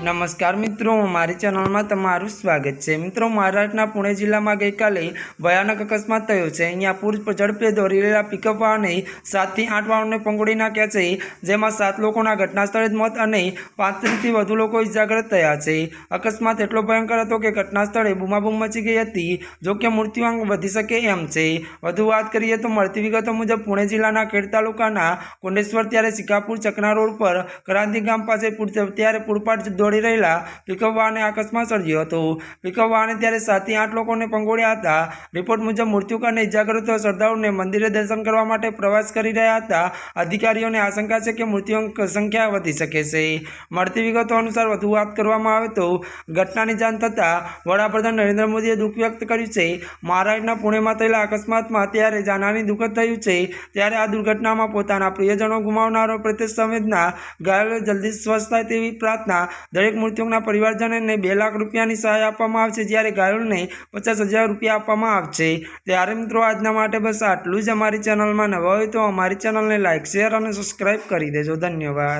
નમસ્કાર મિત્રો, મારી ચેનલમાં તમારું સ્વાગત છે. મિત્રો, મહારાષ્ટ્રના પુણે જિલ્લામાં ગઈકાલે ભયાનક અકસ્માત થયો છે. અહીંયા પૂર ઝડપે દોરી રહેલા પિકઅપ વાહને સાતથી આઠ વાહનોને પંગોળી નાખ્યા છે. જેમાં સાત લોકોના ઘટના સ્થળે જ મોત અને પાંત્રીસથી વધુ લોકો ઇજાગ્રસ્ત થયા છે. અકસ્માત એટલો ભયંકર હતો કે ઘટના સ્થળે બૂમાબૂમ મચી ગઈ હતી. જો કે મૃત્યુઆંક વધી શકે એમ છે. વધુ વાત કરીએ તો મળતી વિગતો મુજબ પુણે જિલ્લાના ખેડ તાલુકાના કુંડેશ્વર, ત્યારે સિકાપુર ચકના રોડ પર ક્રાંતિ ગામ પાસે ત્યારે પૂરપાટ દોડી રહેલા પિકઅપ વાહને અકસ્માત સર્જ્યો હતો. પિકઅપ વાહને ત્યારે સાતથી આઠ લોકોને પંગોળ્યા હતા. રિપોર્ટ મુજબ મૃત્યુ અને ઇજાગ્રસ્ત શ્રદ્ધાળુને મંદિરે દર્શન કરવા માટે પ્રવાસ કરી રહ્યા હતા. અધિકારીઓને આશંકા છે કે મૃત્યુની સંખ્યા વધી શકે છે. મળતી વિગતો અનુસાર વધુ વાત કરવામાં આવે તો ઘટનાની જાણ થતાં વડાપ્રધાન નરેન્દ્ર મોદીએ દુઃખ વ્યક્ત કર્યું છે. મહારાષ્ટ્રના પુણેમાં થયેલા અકસ્માતમાં ત્યારે જાનહાની દુઃખદ થયું છે. ત્યારે આ દુર્ઘટનામાં પોતાના પ્રિયજનો ગુમાવનારો પ્રત્યે સંવેદના, ઘાયલો જલ્દી સ્વસ્થ થાય તેવી પ્રાર્થના દરેક મૃત્યુના પરિવારજનને બે લાખ રૂપિયાની સહાય આપવામાં આવશે, જ્યારે ઘાયલને પચાસ હજાર રૂપિયા આપવામાં આવશે. ત્યારે મિત્રો, આજના માટે બસ આટલું જ અમારી ચેનલમાં નવા હોય તો અમારી ચેનલને લાઇક શેર અને સબસ્ક્રાઈબ કરી દેજો. ધન્યવાદ.